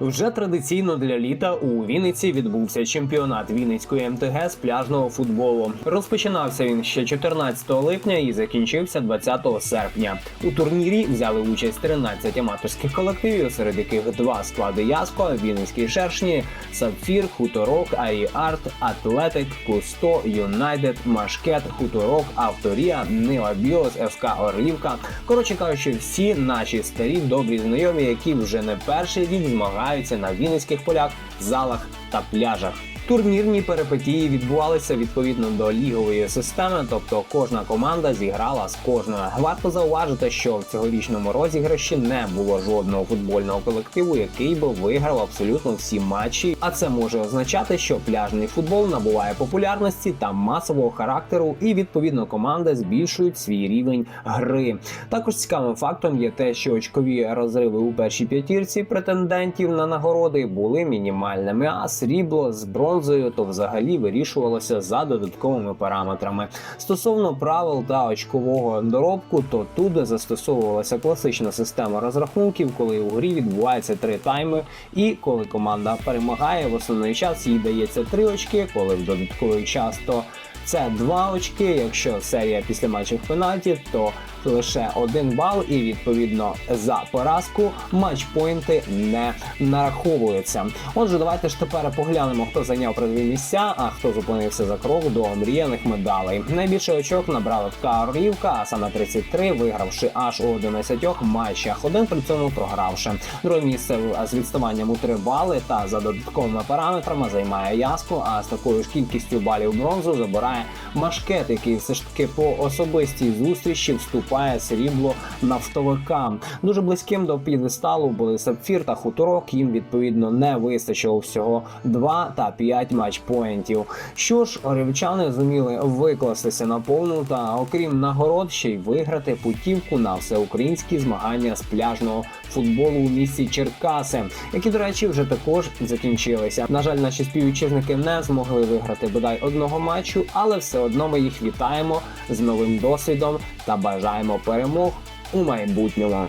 Вже традиційно для літа у Вінниці відбувся чемпіонат Вінницької МТГ з пляжного футболу. Розпочинався він ще 14 липня і закінчився 20 серпня. У турнірі взяли участь 13 аматорських колективів, серед яких два склади Яско, Вінницький шершні, Сапфір, Хуторок, Аріарт, Атлетик, Кусто, Юнайтед, Машкет, Хуторок, Авторія, Нива Біос, ФК Орлівка. Коротше кажучи, всі наші старі добрі знайомі, які вже не перший рік змагаються на вінницьких полях, залах та пляжах. Турнірні перипетії відбувалися відповідно до лігової системи, тобто кожна команда зіграла з кожною. Варто зауважити, що в цьогорічному розіграші не було жодного футбольного колективу, який би виграв абсолютно всі матчі. А це може означати, що пляжний футбол набуває популярності та масового характеру, і відповідно команди збільшують свій рівень гри. Також цікавим фактом є те, що очкові розриви у першій п'ятірці претендентів на нагороди були мінімальними, а срібло з бронзою то взагалі вирішувалося за додатковими параметрами. Стосовно правил та очкового доробку, то тут застосовувалася класична система розрахунків, коли у грі відбувається три тайми, і коли команда перемагає, в основний час їй дається три очки, коли в додатковий час то це два очки. Якщо серія після матчів пенальті, то лише один бал, і відповідно за поразку матчпойнти не нараховуються. Отже, давайте ж тепер поглянемо, хто зайняв призові місця, а хто зупинився за крок до омріяних медалей. Найбільше очок набрали ФК Орлівка, а саме 33, вигравши аж у 11 матчах. Один при цьому програвши. Друге місце з відставанням у 3 бали та за додатковими параметрами займає Яско. А з такою ж кількістю балів бронзу забирає Машкет, який все ж таки по особистій зустрічі вступає срібло нафтовикам. Дуже близьким до п'єдесталу були Сапфір та Хуторок. Їм відповідно не вистачило всього 2 та 5 матчпоінтів. Що ж, орівчани зуміли викластися на повну та, окрім нагород, ще й виграти путівку на всеукраїнські змагання з пляжного футболу у місті Черкаси, які, до речі, вже також закінчилися. На жаль, наші співвітчизники не змогли виграти бодай одного матчу, але все одно ми їх вітаємо з новим досвідом та бажаємо перемог у майбутньому.